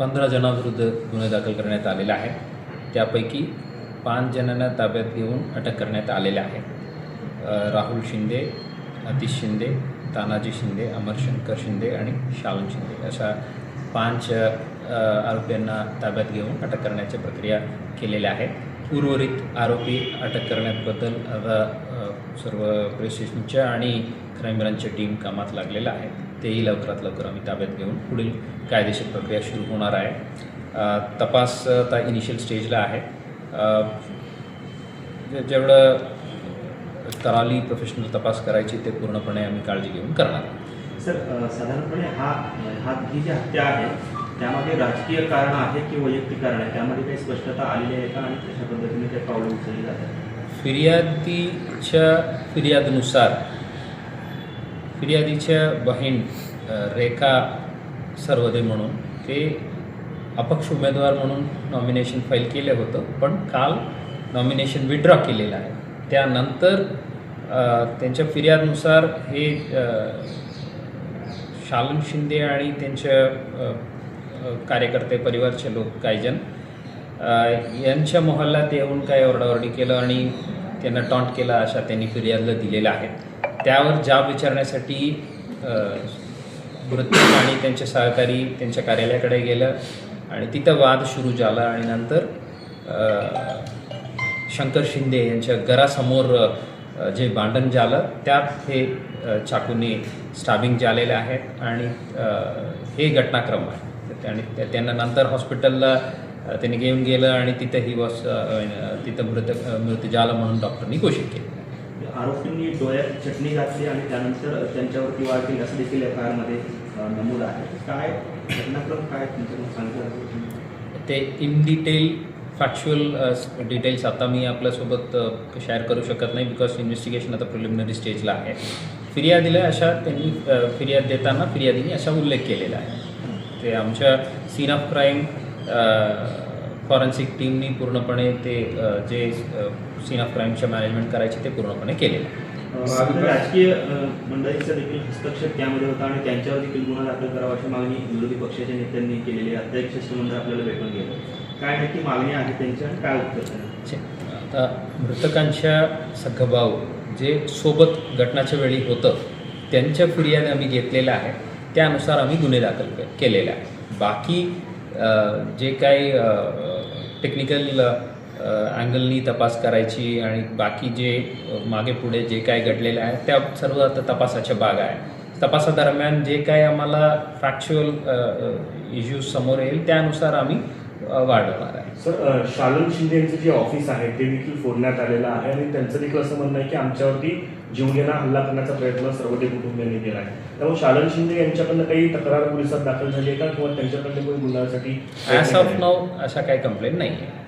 पंधरा जणांविरुद्ध गुन्हे दाखल करण्यात आलेला आहे त्यापैकी पाच जणांना ताब्यात घेऊन अटक करण्यात आलेल्या आहे. राहुल शिंदे अतिश शिंदे तानाजी शिंदे अमरशंकर शिंदे आणि शालन शिंदे अशा पाच आरोपींना ताब्यात घेऊन अटक करण्याची प्रक्रिया केलेल्या आहे. उर्वरित आरोपी अटक करण्याबद्दल आता सर्व पोलीस स्टेशनच्या आणि क्राईम ब्रांचच्या टीम कामात लागलेल्या आहे. तेही लवकरात लवकर आम्ही ताब्यात घेऊन पुढील कायदेशीर प्रक्रिया सुरू होणार आहे. तपास आता इनिशियल स्टेजला आहे. जेवढं कराली प्रोफेशनल तपास करायची ते पूर्णपणे आम्ही काळजी घेऊन करणार. सर साधारणपणे हा हा ही जी हत्या आहे त्यामध्ये राजकीय कारण आहे की वैयक्तिक कारण आहे त्यामध्ये काही स्पष्टता आलेली आहे का आणि कशा पद्धतीने ते पावलं उचलली जातात? फिर्यादीच्या फिर्यादनुसार फिर्यादीच्या बहीण रेखा सर्वदे म्हणून ते अपक्ष उमेदवार म्हणून नॉमिनेशन फाईल केलं होतं पण काल नॉमिनेशन विड्रॉ केलेलं आहे. त्यानंतर त्यांच्या फिर्यादनुसार हे अ, शालन शिंदे आणि त्यांच्या कार्यकर्ते परिवारचे लोक काही जण यांच्या मोहल्ल्यात येऊन काही ओरडाओरडी केलं आणि त्यांना टॉन्ट केला अशा त्यांनी फिर्यादला दिलेल्या आहेत. त्यावर जाब विचारण्यासाठी अ, मृत्यू आणि त्यांचे सहकारी त्यांच्या कार्यालयाकडे गेलं आणि तिथं वाद सुरू झाला आणि नंतर शंकर शिंदे यांच्या घरासमोर जे भांडण झालं त्यात हे चाकूने स्टाबिंग झालेले आहेत आणि हे घटनाक्रम आहे. आणि त्या- त्यांना नंतर हॉस्पिटलला त्यांनी घेऊन गेलं आणि तिथं ही वॉस तिथं मृत अ, मृत्यू झाला म्हणून डॉक्टरनी घोषित केलं. आरोपींनी डोळ्यात चटणी घातली आणि त्यानंतर त्यांच्यावरती वार केली असं देखील एफ आय आरमध्ये नमूद आहे. काय घटनाक्रम काय तुमच्याकडून सांगता ते इन डिटेल फॅक्च्युअल डिटेल्स आता मी आपल्यासोबत शेअर करू शकत नाही बिकॉज इन्व्हेस्टिगेशन आता प्रिलिमिनरी स्टेजला आहे. फिर्यादीला अशा त्यांनी फिर्याद देताना फिर्यादीने असा उल्लेख केलेला आहे. ते आमच्या सीन ऑफ क्राईम फॉरेन्सिक टीमनी पूर्णपणे ते जे सीन ऑफ क्राईमच्या मॅनेजमेंट करायचे ते पूर्णपणे केलेलं. आहे आपल्या राजकीय मंडळीचा देखील हस्तक्षेप त्यामध्ये होता आणि त्यांच्यावर देखील गुन्हा दाखल करावा अशी मागणी विरोधी पक्षाच्या नेत्यांनी केलेली. अध्यक्ष शिष्टमंडळ आपल्याला भेटून गेलं. काय नक्की मागणी आहे त्यांची आणि काय उत्तर. आता मृतकांच्या सखभाऊ जे सोबत घटनाच्या वेळी होतं त्यांच्या फिर्याद आम्ही घेतलेल्या आहे त्यानुसार आम्ही गुन्हे दाखल के- केलेले आहे बाकी जे काही टेक्निकल अँगलनी तपास करायची आणि बाकी जे मागे पुढे जे काय घडलेलं आहे त्या सर्व आता तपासाच्या भाग आहे. तपासादरम्यान जे काय आम्हाला फॅक्च्युअल इश्यूज समोर येईल त्यानुसार आम्ही वाढवणार आहे. सर शालन शिंदे यांचं जे ऑफिस आहे ते देखील फोडण्यात आलेलं आहे आणि त्यांचं देखील असं म्हणणं आहे की आमच्यावरती जीवघेणा हल्ला करण्याचा प्रयत्न सर्वते कुटुंबियांनी केला आहे त्यामुळे शालन शिंदे यांच्याकडनं काही तक्रार पोलिसात दाखल झाली आहे का? किंवा त्यांच्याकडनं कोणी गुन्ह्यासाठी ॲज ऑफ नाव अशा काही कंप्लेंट नाही आहे